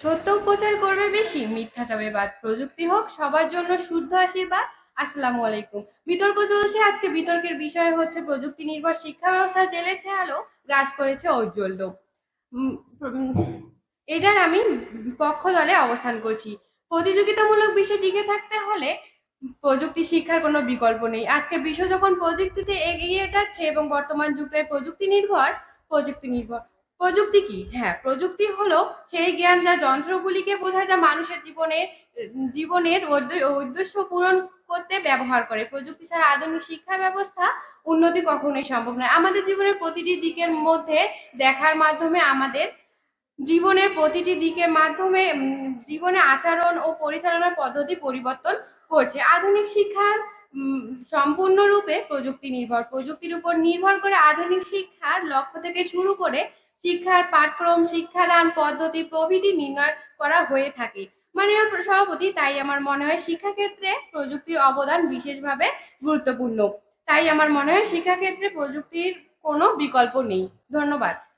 সত্য প্রচার করবে বেশি, মিথ্যা যাবে বাদ। প্রযুক্তি হোক, সবার জন্য শুদ্ধ আশীর্বাদ। আসসালামু আলাইকুম। বিতর্ক চলছে, আজকে বিতর্কের বিষয় হচ্ছে প্রযুক্তি নির্ভর শিক্ষা ব্যবস্থা জেলেছে আলো, গ্রাস করেছে ঔজ্জ্বল্য। এটার আমি পক্ষ দলে অবস্থান করছি। প্রতিযোগিতামূলক বিষয় টিকে থাকতে হলে প্রযুক্তি শিক্ষার কোনো বিকল্প নেই। আজকে বিশ্ব যখন প্রযুক্তিতে এগিয়ে যাচ্ছে এবং বর্তমান যুগটায় প্রযুক্তি নির্ভর প্রযুক্তি নির্ভর। প্রযুক্তি কি? হ্যাঁ প্রযুক্তি হলো সেই জ্ঞান যা যন্ত্রগুলিকে বোঝায় যা মানুষের জীবনের জীবনের উদ্দেশ্য পূরণ করতে ব্যবহার করে। প্রযুক্তি ছাড়া আধুনিক শিক্ষা ব্যবস্থা উন্নতি কখনোই সম্ভব নয়। আমাদের জীবনের প্রতিটি দিকের মধ্যে দেখার মাধ্যমে আমাদের জীবনের প্রতিটি দিকের মাধ্যমে জীবনে আচরণ ও পরিচালনার পদ্ধতি পরিবর্তন করছে। আধুনিক শিক্ষার সম্পূর্ণরূপে প্রযুক্তি নির্ভর। প্রযুক্তির উপর নির্ভর করে আধুনিক শিক্ষার লক্ষ্য থেকে শুরু করে শিক্ষার পাঠক্রম, শিক্ষাদান পদ্ধতি প্রভৃতি নির্ণয় করা হয়ে থাকে। মাননীয় সভাপতি, তাই আমার মনে হয় শিক্ষাক্ষেত্রে প্রযুক্তির অবদান বিশেষভাবে গুরুত্বপূর্ণ। তাই আমার মনে হয় শিক্ষাক্ষেত্রে প্রযুক্তির কোনো বিকল্প নেই। ধন্যবাদ।